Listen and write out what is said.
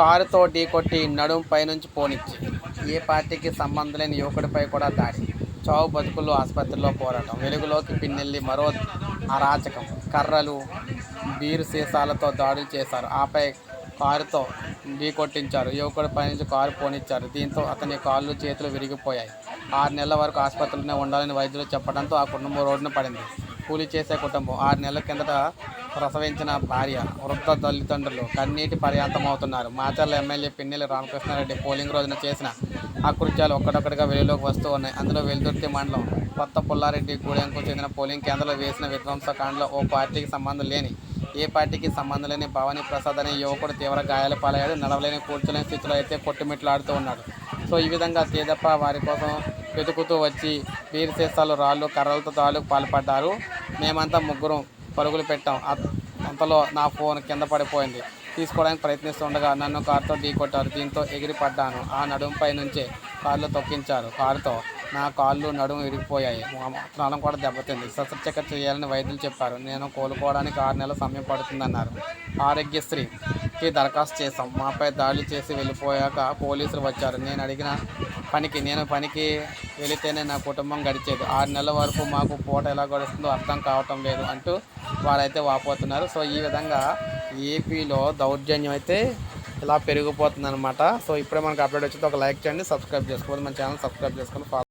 కారుతో ఢీకొట్టి నడుం పైనుంచి పోనిచ్చి. ఏ పార్టీకి సంబంధం లేని యువకుడిపై కూడా దాడి. చావు బతుకులు ఆసుపత్రిలో పోరాటం. వెలుగులోకి పిన్నెల్లి మరో అరాచకం. కర్రలు బీరు సీసాలతో దాడులు చేశారు. ఆపై కారుతో ఢీకొట్టించారు యువకుడి పైనుంచి కారు పోనిచ్చారు. దీంతో అతని కాళ్ళు చేతులు విరిగిపోయాయి. ఆరు నెలల వరకు ఆసుపత్రిలోనే ఉండాలని వైద్యులు చెప్పడంతో ఆ కుటుంబం రోడ్డున పడింది. కూలి చేసే కుటుంబం. ఆరు నెలల కిందట ప్రసవించిన భార్య వృద్ధ తల్లిదండ్రులు కన్నీటి పర్యాంతమవుతున్నారు. మాచర్ల ఎమ్మెల్యే పిన్నెల రామకృష్ణారెడ్డి పోలింగ్ రోజున చేసిన అకృత్యాలు ఒక్కడొక్కడిగా వెలుగులోకి వస్తూ ఉన్నాయి. అందులో వెలుదుర్తి మండలం కొత్త పుల్లారెడ్డి గూడెంకు చెందిన పోలింగ్ కేంద్రంలో వేసిన విధ్వంసకాండలో ఓ పార్టీకి సంబంధం లేని ఏ పార్టీకి సంబంధం లేని భవానీ ప్రసాద్ అనే యువకుడు తీవ్ర గాయాల పాలయ్యాడు. నడవలేని కూర్చోలేని స్థితిలో అయితే కొట్టుమిట్లాడుతూ ఉన్నాడు. సో ఈ విధంగా తేదప్ప వారి కోసం వెతుకుతూ వచ్చి వీరి రాళ్ళు కర్రలతో తాలూకు పాల్పడ్డారు. మేమంతా ముగ్గురం పరుగులు పెట్టాం. అంతలో నా ఫోన్ కింద పడిపోయింది. తీసుకోవడానికి ప్రయత్నిస్తుండగా నన్ను కారుతో ఢీకొట్టారు దీంతో ఎగిరి పడ్డాను. ఆ నడుంపై నుంచే కాళ్ళు తొక్కించారు. కారుతో నా కాళ్ళు నడుము విరిగిపోయాయి. మా- ప్రాణం కూడా దెబ్బతింది. శస్త్రచికిత్స చేయాలని వైద్యులు చెప్పారు. నేను కోలుకోవడానికి ఆరు నెలల సమయం పడుతుందన్నారు. ఆరోగ్యశ్రీ కి దరఖాస్తు చేశాం. మాపై దాడులు చేసి వెళ్ళిపోయాక పోలీసులు వచ్చారు. నేను అడిగిన పనికి నేను పనికి వెళితేనే నా కుటుంబం గడిచేది. ఆరు నెలల వరకు మాకు పూట ఎలా గడుస్తుందో అర్థం కావటం లేదు అంటూ వారైతే వాపోతున్నారు. సో ఈ విధంగా ఏపీలో దౌర్జన్యం అయితే ఇలా పెరిగిపోతుంది అనమాట సో ఇప్పుడే మనకు అప్డేట్ వచ్చింది. ఒక లైక్ చేయండి సబ్స్క్రైబ్ చేసుకోవాలి మన ఛానల్ సబ్స్క్రైబ్ చేసుకొని